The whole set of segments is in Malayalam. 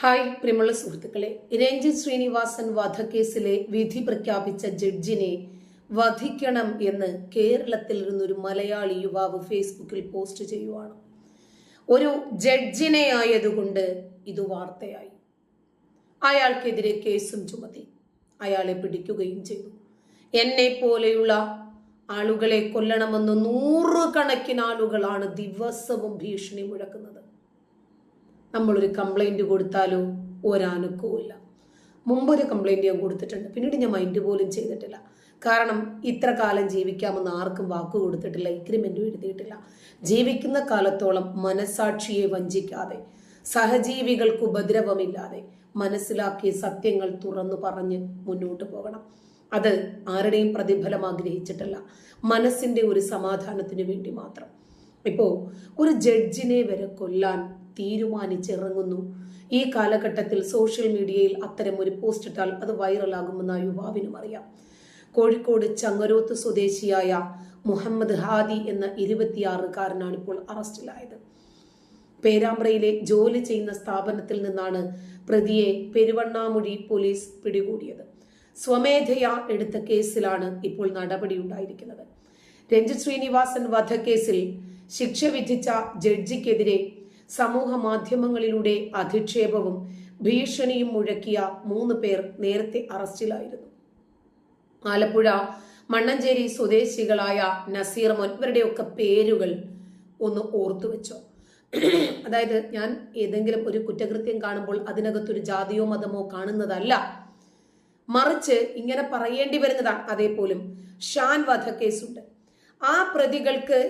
ഹായ് പ്രിയമുള്ള സുഹൃത്തുക്കളെ രഞ്ജിത് ശ്രീനിവാസൻ വധക്കേസിലെ വിധി പ്രഖ്യാപിച്ച ജഡ്ജിനെ വധിക്കണം എന്ന് കേരളത്തിൽ നിന്നൊരു മലയാളി യുവാവ് ഫേസ്ബുക്കിൽ പോസ്റ്റ് ചെയ്യുവാണ്. ഒരു ജഡ്ജിനെ ആയതുകൊണ്ട് ഇത് വാർത്തയായി. അയാൾക്കെതിരെ കേസും ചുമത്തി. അയാളെ പിടിക്കുകയും ചെയ്തു. എന്നെ പോലെയുള്ള ആളുകളെ കൊല്ലണമെന്ന് നൂറുകണക്കിന് ആളുകളാണ് ദിവസവും ഭീഷണി മുഴക്കുന്നത്. നമ്മളൊരു കംപ്ലൈന്റ് കൊടുത്താലോ ഒരനുക്കവുമില്ല മുമ്പൊരു കംപ്ലൈന്റ് ഞാൻ കൊടുത്തിട്ടുണ്ട്. പിന്നീട് ഞാൻ മൈൻഡ് പോലും ചെയ്തിട്ടില്ല. കാരണം ഇത്ര കാലം ജീവിക്കാമെന്ന് ആർക്കും വാക്ക് കൊടുത്തിട്ടില്ല എഗ്രിമെന്റും എഴുതിയിട്ടില്ല. ജീവിക്കുന്ന കാലത്തോളം മനസാക്ഷിയെ വഞ്ചിക്കാതെ സഹജീവികൾക്ക് ഉപദ്രവമില്ലാതെ മനസ്സിലാക്കിയ സത്യങ്ങൾ തുറന്നു പറഞ്ഞ് മുന്നോട്ട് പോകണം. അത് ആരുടെയും പ്രതിഫലം ആഗ്രഹിച്ചിട്ടല്ല. മനസ്സിന്റെ ഒരു സമാധാനത്തിന് വേണ്ടി മാത്രം. ഇപ്പോൾ ഒരു ജഡ്ജിനെ വരെ കൊല്ലാൻ തീരുമാനിച്ചിറങ്ങുന്നു. ഈ കാലഘട്ടത്തിൽ സോഷ്യൽ മീഡിയയിൽ അത്തരം ഒരു പോസ്റ്റ് ഇട്ടാൽ അത് വൈറലാകുമെന്ന് ആ യുവാവിനും അറിയാം. കോഴിക്കോട് ചങ്ങരോത്ത് സ്വദേശിയായ മുഹമ്മദ് ഹാദി എന്ന ഇരുപത്തിയാറുകാരനാണ് ഇപ്പോൾ അറസ്റ്റിലായത്. പേരാമ്പ്രയിലെ ജോലി ചെയ്യുന്ന സ്ഥാപനത്തിൽ നിന്നാണ് പ്രതിയെ പെരുവണ്ണാമുഴി പോലീസ് പിടികൂടിയത്. സ്വമേധയാ എടുത്ത കേസിലാണ് ഇപ്പോൾ നടപടി ഉണ്ടായിരിക്കുന്നത് രഞ്ജിത് ശ്രീനിവാസൻ വധക്കേസിൽ ശിക്ഷ വിധിച്ച ജഡ്ജിക്കെതിരെ സമൂഹ മാധ്യമങ്ങളിലൂടെ അധിക്ഷേപവും ഭീഷണിയും മുഴക്കിയ മൂന്ന് പേർ നേരത്തെ അറസ്റ്റിലായിരുന്നു. ആലപ്പുഴ മണ്ണഞ്ചേരി സ്വദേശികളായ നസീർ മോൻ ഇവരുടെയൊക്കെ പേരുകൾ ഒന്ന് ഓർത്തു വെച്ചോ അതായത് ഞാൻ ഏതെങ്കിലും ഒരു കുറ്റകൃത്യം കാണുമ്പോൾ അതിനകത്തൊരു ജാതിയോ മതമോ കാണുന്നതല്ല. മറിച്ച് ഇങ്ങനെ പറയേണ്ടി വരുന്നതാണ് അതേപോലും ഷാൻ വധക്കേസുണ്ട്. ആ പ്രതികൾക്ക്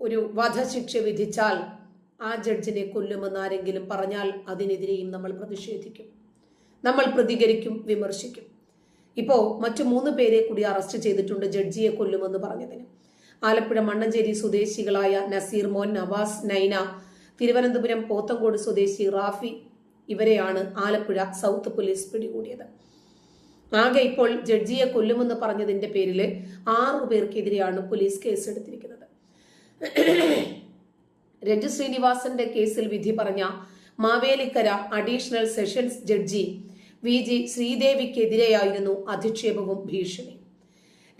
ഒരു വധശിക്ഷ വിധിച്ചാൽ ആ ജഡ്ജിനെ കൊല്ലുമെന്ന് ആരെങ്കിലും പറഞ്ഞാൽ അതിനെതിരെയും നമ്മൾ പ്രതിഷേധിക്കും. നമ്മൾ പ്രതികരിക്കും വിമർശിക്കും. ഇപ്പോ മറ്റു മൂന്ന് പേരെ കൂടി അറസ്റ്റ് ചെയ്തിട്ടുണ്ട് ജഡ്ജിയെ കൊല്ലുമെന്ന് പറഞ്ഞതിന്. ആലപ്പുഴ മണ്ണഞ്ചേരി സ്വദേശികളായ നസീർ മോൻ നവാസ് നൈന തിരുവനന്തപുരം പോത്തങ്കോട് സ്വദേശി റാഫി ഇവരെയാണ് ആലപ്പുഴ സൗത്ത് പോലീസ് പിടികൂടിയത്. ആകെ ഇപ്പോൾ ജഡ്ജിയെ കൊല്ലുമെന്ന് പറഞ്ഞതിന്റെ പേരിൽ ആറു പേർക്കെതിരെയാണ് പോലീസ് കേസെടുത്തിരിക്കുന്നത്. രഞ്ജു ശ്രീനിവാസന്റെ കേസിൽ വിധി പറഞ്ഞ Mavelikkara additional sessions judge V G ശ്രീദേവിക്കെതിരെയായിരുന്നു അധിക്ഷേപവും ഭീഷണി.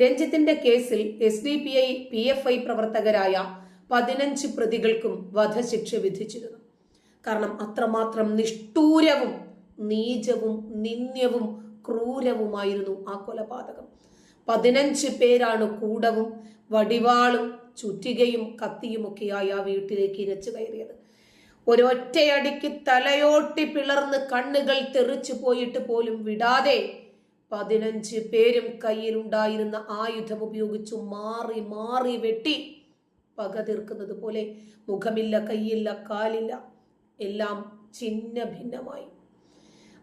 രഞ്ജിത്തിന്റെ കേസിൽ S D P I P F I പ്രവർത്തകരായ പതിനഞ്ച് പ്രതികൾക്കും വധശിക്ഷ വിധിച്ചിരുന്നു. കാരണം അത്രമാത്രം നിഷ്ഠൂരവും നീചവും നിന്ദ്യവും ക്രൂരവുമായിരുന്നു ആ കൊലപാതകം. പതിനഞ്ച് പേരാണ് കൂടവും വടിവാളും ചുറ്റികയും കത്തിയുമൊക്കെയായി ആ വീട്ടിലേക്ക് ഇരച്ചു കയറിയത്. ഒരൊറ്റയടിക്ക് തലയോട്ടി പിളർന്ന് കണ്ണുകൾ തെറിച്ചു പോയിട്ട് പോലും വിടാതെ പതിനഞ്ച് പേരും കയ്യിലുണ്ടായിരുന്ന ആയുധം ഉപയോഗിച്ചു മാറി മാറി വെട്ടി പക തീർക്കുന്നത് പോലെ മുഖമില്ല കയ്യില്ല കാലില്ല എല്ലാം ചിന്ന ഭിന്നമായി.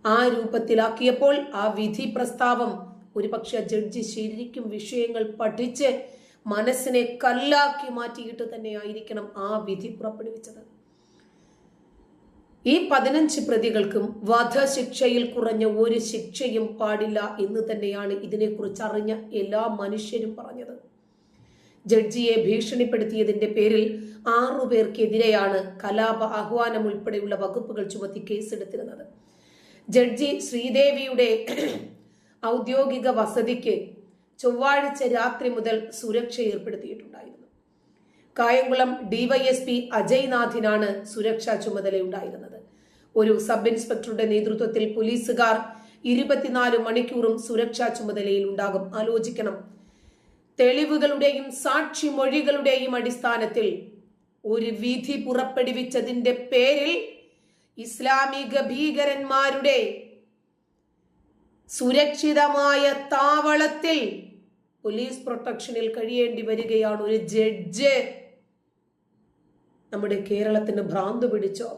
ആ രൂപത്തിലാക്കിയപ്പോൾ ആ വിധി പ്രസ്താവം ഒരുപക്ഷെ ജഡ്ജി ശരിക്കും വിഷയങ്ങൾ പഠിച്ച് മനസ്സിനെ കല്ലാക്കി മാറ്റിയിട്ട് തന്നെയായിരിക്കണം ആ വിധി പുറപ്പെടുവിച്ചത്. ഈ പതിനഞ്ച് പ്രതികൾക്കും വധശിക്ഷയിൽ കുറഞ്ഞ ഒരു ശിക്ഷയും പാടില്ല എന്ന് തന്നെയാണ് ഇതിനെക്കുറിച്ച് അറിഞ്ഞ എല്ലാ മനുഷ്യരും പറഞ്ഞത്. ജഡ്ജിയെ ഭീഷണിപ്പെടുത്തിയതിന്റെ പേരിൽ ആറു പേർക്കെതിരെയാണ് കലാപ ആഹ്വാനം ഉൾപ്പെടെയുള്ള വകുപ്പുകൾ ചുമത്തി കേസെടുത്തിരുന്നത്. ജഡ്ജി ശ്രീദേവിയുടെ ഔദ്യോഗിക വസതിക്ക് ചൊവ്വാഴ്ച രാത്രി മുതൽ സുരക്ഷ ഏർപ്പെടുത്തിയിട്ടുണ്ടായിരുന്നു. കായംകുളം ഡിവൈഎസ്പി അജയ്നാഥിനാണ് സുരക്ഷാ ചുമതലയുണ്ടായിരുന്നത്. ഒരു സബ് ഇൻസ്പെക്ടറുടെ നേതൃത്വത്തിൽ പോലീസുകാർ ഇരുപത്തിനാല് മണിക്കൂറും സുരക്ഷാ ചുമതലയിൽ ഉണ്ടാകും. ആലോചിക്കണം. തെളിവുകളുടെയും സാക്ഷി മൊഴികളുടെയും അടിസ്ഥാനത്തിൽ ഒരു വിധി പുറപ്പെടുവിച്ചതിന്റെ പേരിൽ ഇസ്ലാമിക ഭീകരന്മാരുടെ സുരക്ഷിതമായ താവളത്തിൽ പോലീസ് പ്രൊട്ടക്ഷനിൽ കഴിയേണ്ടി വരികയാണ് ഒരു ജഡ്ജ്. നമ്മുടെ കേരളത്തിന് ഭ്രാന്ത് പിടിച്ചോ?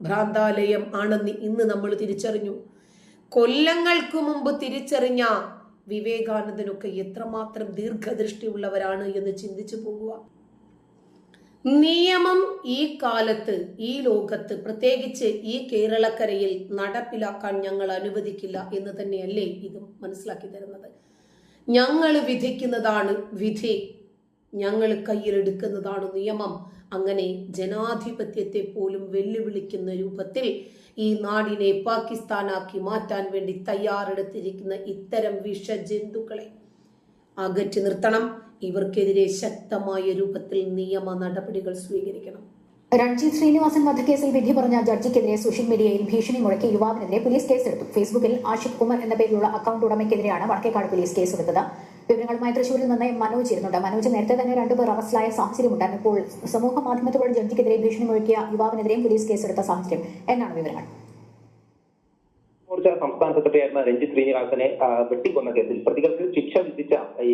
ഭ്രാന്താലയം ആണെന്ന് ഇന്ന് നമ്മൾ തിരിച്ചറിഞ്ഞു. കൊല്ലങ്ങൾക്ക് മുമ്പ് തിരിച്ചറിഞ്ഞ വിവേകാനന്ദനൊക്കെ എത്രമാത്രം ദീർഘദൃഷ്ടിയുള്ളവരാണ് എന്ന് ചിന്തിച്ചു പോകുക. നിയമം ഈ കാലത്ത് ഈ ലോകത്ത് പ്രത്യേകിച്ച് ഈ കേരളക്കരയിൽ നടപ്പിലാക്കാൻ ഞങ്ങൾ അനുവദിക്കില്ല എന്ന് തന്നെയല്ലേ ഇതും മനസ്സിലാക്കി തരുന്നത്? ഞങ്ങൾ വിധിക്കുന്നതാണ് വിധി. ഞങ്ങൾ കയ്യിലെടുക്കുന്നതാണ് നിയമം. അങ്ങനെ ജനാധിപത്യത്തെ പോലും വെല്ലുവിളിക്കുന്ന രൂപത്തിൽ ഈ നാടിനെ പാകിസ്ഥാനാക്കി മാറ്റാൻ വേണ്ടി തയ്യാറെടുത്തിരിക്കുന്ന ഇത്തരം വിഷജന്തുക്കളെ അകറ്റി നിർത്തണം. ഇവർക്കെതിരെ ശക്തമായ രൂപത്തിൽ നിയമ നടപടികൾ സ്വീകരിക്കണം. രൺജിത് ശ്രീനിവാസൻ വധക്കേസിൽ വിധി പറഞ്ഞ ജഡ്ജിക്കെതിരെ സോഷ്യൽ മീഡിയയിൽ ഭീഷണി മുഴക്കി യുവാവിനെതിരെ പോലീസ് കേസെടുത്തു. ഫേസ്ബുക്കിൽ ആഷിഖ് ഉമർ എന്ന പേരിലുള്ള അക്കൌണ്ട് ഉടമയ്ക്കെതിരെയാണ് വടക്കേക്കാട് പോലീസ് കേസെടുത്തത്. വിവരങ്ങളുമായി തൃശൂരിൽ നിന്ന് മനോജ് ഇരുന്നുണ്ട്. മനോജ് നേരത്തെ തന്നെ രണ്ടുപേർ അറസ്റ്റിലായ സാഹചര്യമുണ്ടായിരുന്നു ഇപ്പോൾ സമൂഹ മാധ്യമത്തിലൂടെ ജഡ്ജിക്കെതിരെ ഭീഷണി മുഴക്കിയ യുവാവിനെതിരെയും പോലീസ് കേസെടുത്ത സാഹചര്യം. എന്നാണ് വിവരങ്ങൾ. മോർച്ച സംസ്ഥാന സെക്രട്ടറി ആയിരുന്ന രഞ്ജിത്ത് ശ്രീനിവാസനെ വെട്ടിക്കൊന്ന കേസിൽ പ്രതികൾക്ക് ശിക്ഷ വിധിച്ച ഈ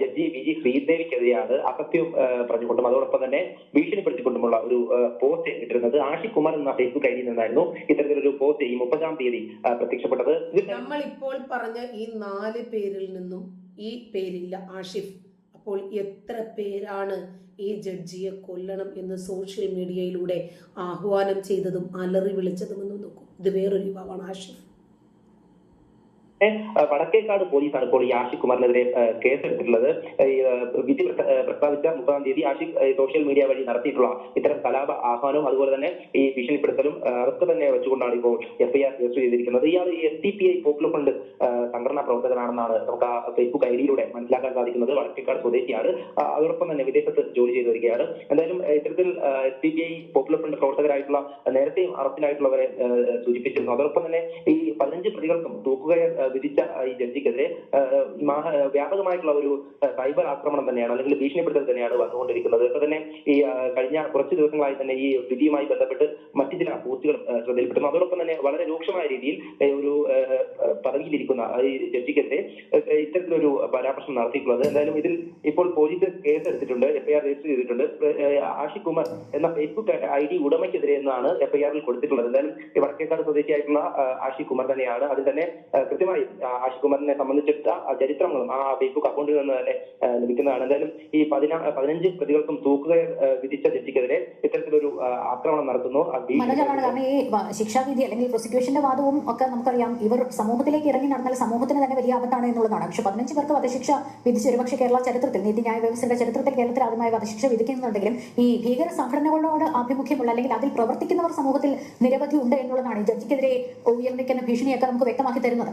ജഡ്ജി വി ജി ശ്രീദേവിക്കെതിരെയാണ് അസത്യം പറഞ്ഞുകൊണ്ടും അതോടൊപ്പം തന്നെ ഭീഷണിപ്പെടുത്തിക്കൊണ്ടുമുള്ള ഒരു പോസ്റ്റ് ഇട്ടിരുന്നത് ആഷിഖ് കുമാർ എന്ന ഫേസ്ബുക്ക് ഐഡിയിൽ നിന്നായിരുന്നു ഇത്തരത്തിലൊരു പോസ്റ്റ് ഈ മുപ്പതാം തീയതി പ്രത്യക്ഷപ്പെട്ടത്. നമ്മൾ ഇപ്പോൾ പറഞ്ഞ ഈ നാല് പേരിൽ നിന്നും ഈ പേരില്ല ആഷിഫ്. അപ്പോൾ എത്ര പേരാണ് ഈ ജഡ്ജിയെ കൊല്ലണം എന്ന് സോഷ്യൽ മീഡിയയിലൂടെ ആഹ്വാനം ചെയ്തതും അലറി വിളിച്ചതും എന്ന് നോക്കും. ഇത് വേറൊരു യുവാവാണ് ആഷിഫ്. വടക്കേക്കാട് പോലീസാണ് ഇപ്പോൾ ഈ ആഷിഖ് കുമാറിനെതിരെ കേസെടുത്തിട്ടുള്ളത്. വിധി പ്രസ്താവിച്ച മുപ്പതാം തീയതി ആഷിഖ് സോഷ്യൽ മീഡിയ വഴി നടത്തിയിട്ടുള്ള ഇത്തരം കലാപ ആഹ്വാനവും അതുപോലെ തന്നെ ഈ ഭീഷണിപ്പെടുത്തലും അറസ്റ്റ് തന്നെ വെച്ചുകൊണ്ടാണ് ഇപ്പോൾ എഫ്ഐആർ രജിസ്റ്റർ ചെയ്തിരിക്കുന്നത്. ഇയാൾ S D P I Popular Front സംഘടനാ പ്രവർത്തകനാണെന്നാണ് നമുക്ക് ആ ഫേസ്ബുക്ക് ഐ ഡിയിലൂടെ മനസ്സിലാക്കാൻ സാധിക്കുന്നത്. വടക്കേക്കാട് സ്വദേശിയാണ്. അതോടൊപ്പം തന്നെ വിദേശത്ത് ജോലി ചെയ്തു വരികയാണ്. എന്തായാലും ഇത്തരത്തിൽ S D P I Popular Front പ്രവർത്തകരായിട്ടുള്ള നേരത്തെയും അറസ്റ്റിലായിട്ടുള്ളവരെ സൂചിപ്പിച്ചിരുന്നു. അതോടൊപ്പം തന്നെ ഈ പതിനഞ്ച് പ്രതികൾക്കും തൂക്കുകയർ വിധിച്ച ഈ ജഡ്ജിക്കെതിരെ വ്യാപകമായിട്ടുള്ള ഒരു സൈബർ ആക്രമണം തന്നെയാണ് അല്ലെങ്കിൽ ഭീഷണിപ്പെടുത്തൽ തന്നെയാണ് വന്നുകൊണ്ടിരിക്കുന്നത്. ഇപ്പൊ തന്നെ ഈ കഴിഞ്ഞ കുറച്ച് ദിവസങ്ങളായി തന്നെ ഈ വിധിയുമായി ബന്ധപ്പെട്ട് മറ്റു ചില പോസ്റ്റുകളും ശ്രദ്ധയിൽപ്പെടുന്നു. അതോടൊപ്പം തന്നെ വളരെ രൂക്ഷമായ രീതിയിൽ ഒരു പദവിയിലിരിക്കുന്ന ഈ ജഡ്ജിക്കെതിരെ ഇത്തരത്തിലൊരു പരാമർശം നടത്തിയിട്ടുള്ളത്. എന്തായാലും ഇതിൽ ഇപ്പോൾ പോലീസ് കേസ് എടുത്തിട്ടുണ്ട് എഫ്ഐആർ രജിസ്റ്റർ ചെയ്തിട്ടുണ്ട്. ആഷിക് കുമാർ എന്ന ഫേസ്ബുക്ക് ഐ ഡി ഉടമയ്ക്കെതിരെ എന്നാണ് എഫ്ഐആറിൽ കൊടുത്തിട്ടുള്ളത്. എന്തായാലും വടക്കേക്കാട് സ്വദേശിയായിട്ടുള്ള ആ, ആഷിഖ് കുമാർ തന്നെയാണ്. അതിൽ തന്നെ കൃത്യമായി ആഷിഖ് ആ ചരിത്രങ്ങളും ആ ഫേസ്ബുക്ക് അക്കൗണ്ടിൽ നിന്ന് തന്നെ ലഭിക്കുന്നതാണ്. എന്തായാലും ഈ പതിനാ പതിനഞ്ച് പ്രതികൾക്കും തൂക്കുകയർ വിധിച്ച ജഡ്ജിക്കെതിരെ ഇത്തരത്തിലൊരു ആക്രമണം നടത്തുന്നു. ശിക്ഷാവിധി അല്ലെങ്കിൽ പ്രോസിക്യൂഷന്റെ വാദവും ഒക്കെ നമുക്കറിയാം. ഇവർ സമൂഹത്തിലേക്ക് ഇറങ്ങി നടന്നാൽ സമൂഹത്തിന് തന്നെ വലിയ ആപത്താണ് എന്നുള്ളതാണ്. പക്ഷെ പതിനഞ്ച് പേർക്ക് വധശിക്ഷ വിധിച്ച് ഒരുപക്ഷെ കേരള ചരിത്രത്തിൽ നീതി നീതിന്യായ വ്യവസ്ഥയുടെ ചരിത്രത്തിൽ കേരളത്തിൽ ആദ്യമായി വധശിക്ഷ വിധിക്കുന്നുണ്ടെങ്കിലും ഈ ഭീകര സംഘടനകളോട് ആഭിമുഖ്യമുള്ള അല്ലെങ്കിൽ അതിൽ പ്രവർത്തിക്കുന്നവർ സമൂഹത്തിൽ നിരവധി ഉണ്ട് എന്നുള്ളതാണ് ജഡ്ജിക്കെതിരെ ഉയർന്നിക്കുന്ന ഭീഷണിയൊക്കെ നമുക്ക് വ്യക്തമാക്കി തരുന്നത്.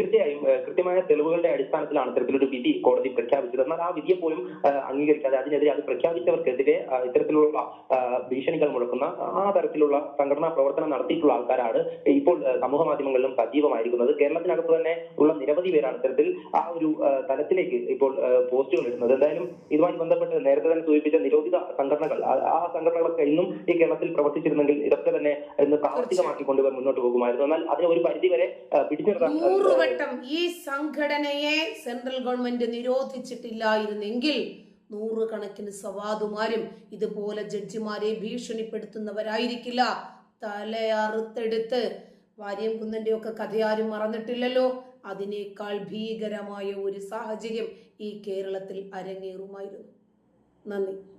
തീർച്ചയായും കൃത്യമായ തെളിവുകളുടെ അടിസ്ഥാനത്തിലാണ് ഇത്തരത്തിലൊരു വിധി കോടതി പ്രഖ്യാപിച്ചത്. എന്നാൽ ആ വിധിയെ പോലും അംഗീകരിക്കാതെ അതിനെതിരെ അത് പ്രഖ്യാപിച്ചവർക്കെതിരെ ഇത്തരത്തിലുള്ള ഭീഷണികൾ മുഴക്കുന്ന ആ തരത്തിലുള്ള സംഘടനാ പ്രവർത്തനം നടത്തിയിട്ടുള്ള ആൾക്കാരാണ് ഇപ്പോൾ സമൂഹ മാധ്യമങ്ങളിലും സജീവമായിരിക്കുന്നത്. കേരളത്തിനകത്ത് തന്നെ ഉള്ള നിരവധി പേരാണ് ഇത്തരത്തിൽ ആ ഒരു തലത്തിലേക്ക് ഇപ്പോൾ പോസ്റ്റുകൾ ഇടുന്നത്. എന്തായാലും ഇതുമായി ബന്ധപ്പെട്ട് നേരത്തെ തന്നെ സൂചിപ്പിച്ച നിരോധിത സംഘടനകൾ ആ- സംഘടനകളൊക്കെ ഇന്നും ഈ കേരളത്തിൽ പ്രവർത്തിച്ചിരുന്നെങ്കിൽ ഇതൊക്കെ തന്നെ ഇന്ന് പ്രാവർത്തികമാക്കി കൊണ്ടുപോയി മുന്നോട്ട് പോകുമായിരുന്നു. എന്നാൽ അതിനെ ഒരു പരിധി വരെ പിടിച്ചു ആ, ഈ സംഘടനയെ സെൻട്രൽ ഗവൺമെന്റ് നിരോധിച്ചിട്ടില്ലായിരുന്നെങ്കിൽ നൂറുകണക്കിന് സവാദുമാരും ഇതുപോലെ ജഡ്ജിമാരെ ഭീഷണിപ്പെടുത്തുന്നവരായിരിക്കില്ല. തലയറുത്തെടുത്ത് വാര്യം കുന്നന്റെ ഒക്കെ കഥയാരും മറന്നിട്ടില്ലല്ലോ. അതിനേക്കാൾ ഭീകരമായ ഒരു സാഹചര്യം ഈ കേരളത്തിൽ അരങ്ങേറുമായിരുന്നു. നന്ദി.